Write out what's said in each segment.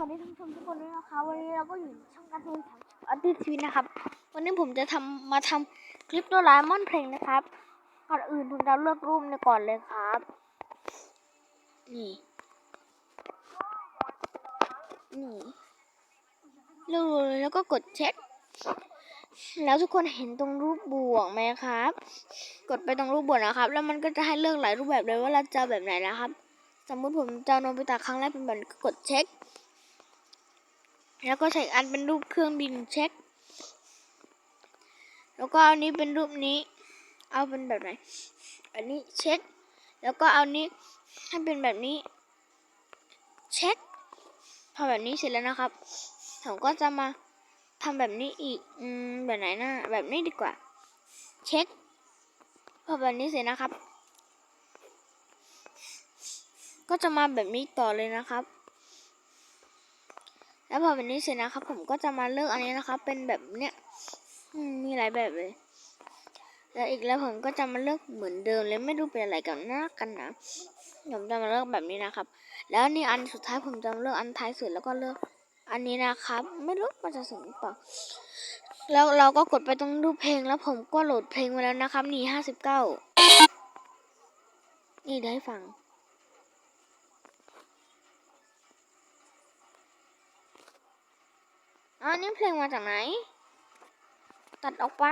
วัสดีท่านผู้ชมทุกคนด้วยนะคะ วันนี้เราก็อยู่ช่องการ์ตูนของอาร์ติทีวีนะครับ วันนี้ผมจะทำมาทำคลิปโดรามอนเพลงนะครับ ก่อนอื่นผมจะเลือกรูปในก่อนเลยครับ นี่นี่เลือกเลยแล้วก็กดเช็ค แล้วทุกคนเห็นตรงรูปบวกไหมครับ กดไปตรงรูปบวกนะครับ แล้วมันก็จะให้เลือกหลายรูปแบบเลยว่าเราจะแบบไหนนะครับ สมมุติผมจะเอาโนบิตะครั้งแรกเป็นแบบก็กดเช็ค แล้วก็ใส่อันเป็นรูปเครื่องบินเช็ค แล้วก็เอานี้เป็นรูปนี้ เอาเป็นแบบไหน อันนี้เช็ค แล้วก็เอานี้ให้เป็นแบบนี้ เช็คพอแบบนี้เสร็จแล้วนะครับ ผมก็จะมาทำแบบนี้อีก อืม แบบไหนนะ แบบนี้ดีกว่า เช็ค พอแบบนี้เสร็จนะครับ ก็จะมาแบบนี้ต่อเลยนะครับ แล้วพอแบบนี้เสร็จนะครับ ผมก็จะมาเลือกอันนี้นะครับ เป็นแบบเนี้ยมีหลายแบบเลย แล้วอีกแล้วผมก็จะมาเลือกเหมือนเดิมเลยไม่รู้เป็นอะไรกับหนนะกันนะผมจะมาเลือกแบบนี้นะครับ แล้วนี่อันสุดท้ายผมจะมาเลือกอันท้ายสุดแล้วก็เลือกอันนี้นะครับ ไม่รู้มันจะสมหรือเปล่าแล้วเราก็กดไปตรงรูปเพลงแล้วผมก็โหลดเพลงมาแล้วนะครับ นี่ห้าสิบเก้านี่เดี๋ยวให้ฟัง อันนี้เพลงมาจากไหน ตัดออกไป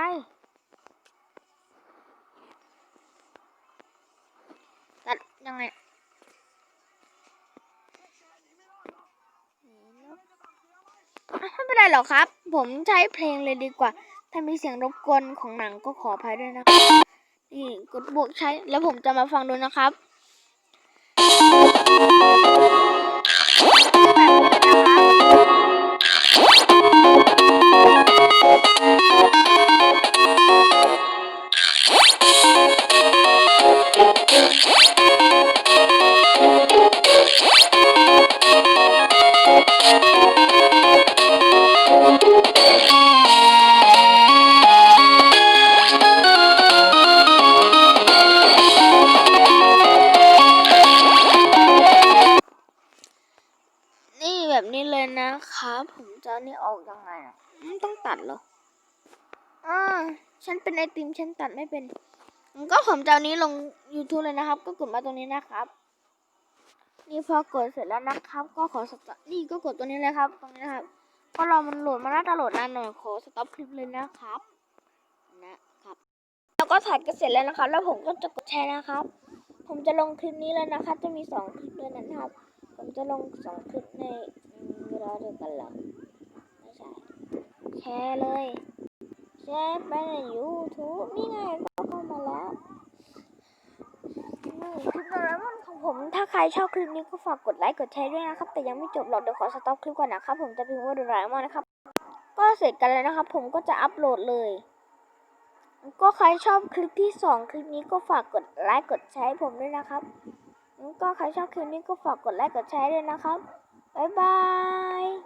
ตัดยังไงอะไม่เป็นไรหรอกครับ ผมใช้เพลงเลยดีกว่า ถ้ามีเสียงรบกวนของหนังก็ขออภัยด้วยนะครับ นี่กดบวกใช้แล้วผมจะมาฟังดูนะครับ ครับ ผมจะเอานี่ออกยังไงอะอืมต้องตัดเหรออ่าฉันเป็นไอติมฉันตัดไม่เป็นงั้นก็ผมจะเอานี้ลง YouTube เลยนะครับ ก็กดมาตรงนี้นะครับ นี่พอกดเสร็จแล้วนะครับ ก็ขอสต็อปนี่ก็กดตัวนี้เลยครับ ตรงนี้นะครับเพราะเรามันโหลดมาน่าจะโหลดนานหน่อยขอสต็อปคลิปเลยนะครับนะครับ แล้วก็ถ่ายกันเสร็จแล้วนะครับ แล้วผมก็จะกดแชร์นะครับ ผมจะลงคลิปนี้เลยนะคะ จะมีสองคลิปเลยนะครับ ผมจะลงสองคลิปใน อืมเวลาเดียวกันเหรอไม่ใช่แชร์เลยแชร์ไปใน YouTube นี่ไงก็เข้ามาแล้วนี่คลิปโดราเอมอนของผม ถ้าใครชอบคลิปนี้ก็ฝากกดไลค์กดแชร์ด้วยนะครับ แต่ยังไม่จบหรอกเดี๋ยวขอสต็อปคลิปก่อนนะครับ ผมจะพิมพ์ว่าดราเอมอนนะครับ ก็เสร็จกันแล้วนะครับ ผมก็จะอัปโหลดเลยก็ใครชอบคลิปที่สองคลิปนี้ก็ฝากกดไลค์กดแชร์ให้ผมด้วยนะครับ ก็ใครชอบคลิปนี้ก็ฝากกดไลค์กดแชร์ด้วยนะครับ บ๊ายบาย